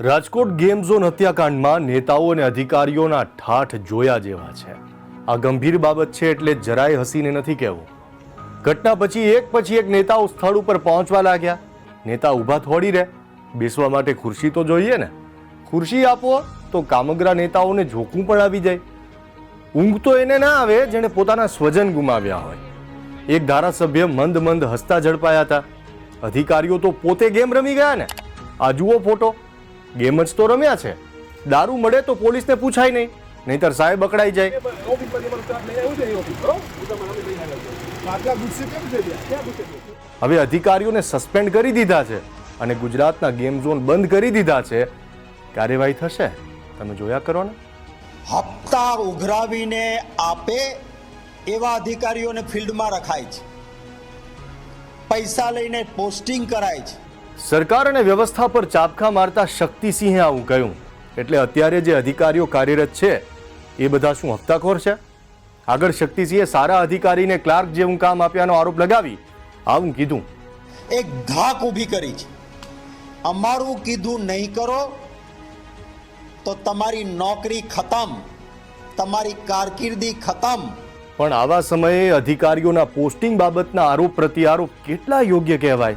Rajkot game zone હત્યાકાંડમાં નેતાઓ અને અધિકારીઓના ઠાઠ જોયા જેવા છે. આ ગંભીર બાબત છે એટલે જરાય હસીને નથી કહેવું. ઘટના પછી એક પછી એક નેતાઓ સ્થળ ઉપર પહોંચવા લાગ્યા. નેતા ઊભા થોડી રહે. બેસવા માટે ખુરશી તો જોઈએ ને. ખુરશી આપો તો કામગરા નેતાઓને જોખું પણ આવી જાય. ઊંઘ તો એને ના આવે જેણે પોતાના સ્વજન ગુમાવ્યા હોય. એક ધારાસભ્ય મંદ મંદ હસતા ઝડપાયા હતા. અધિકારીઓ તો પોતે ગેમ રમી ગયા ને. આ જુઓ ફોટો. ગેમ જ તો રમ્યા છે. દારૂ મળે તો પોલીસને પૂછાય નહીં. નહીતર સાહેબ અકળાઈ જાય. હવે અધિકારીઓને સસ્પેન્ડ કરી દીધા છે અને ગુજરાતના ગેમ ઝોન બંધ કરી દીધા છે. કાર્યવાહી થશે. તમે જોયા કરો ને. હપ્તા ઉઘરાવીને આપે એવા અધિકારીઓને ફિલ્ડમાં રખાય છે. પૈસા લઈને પોસ્ટિંગ કરાય છે. સરકાર અને વ્યવસ્થા પર ચાપખા મારતા શક્તિસિંહે આવું કહ્યું. એટલે અત્યારે જે અધિકારીઓ કાર્યરત છે એ બધા શું હપ્તાખોર છે? આગળ શક્તિસિંહે સારા અધિકારીને ક્લાર્ક જેવું કામ આપ્યાનો આરોપ લગાવી આવું કીધું. એક ધાક ઊભી કરી છે. અમારું કીધું નહીં કરો તો તમારી નોકરી ખતમ તમારી કારકિર્દી ખતમ. પણ આવા સમયે અધિકારીઓના પોસ્ટિંગ બાબતના આરોપ પ્રત્યારોપ કેટલા યોગ્ય કહેવાય?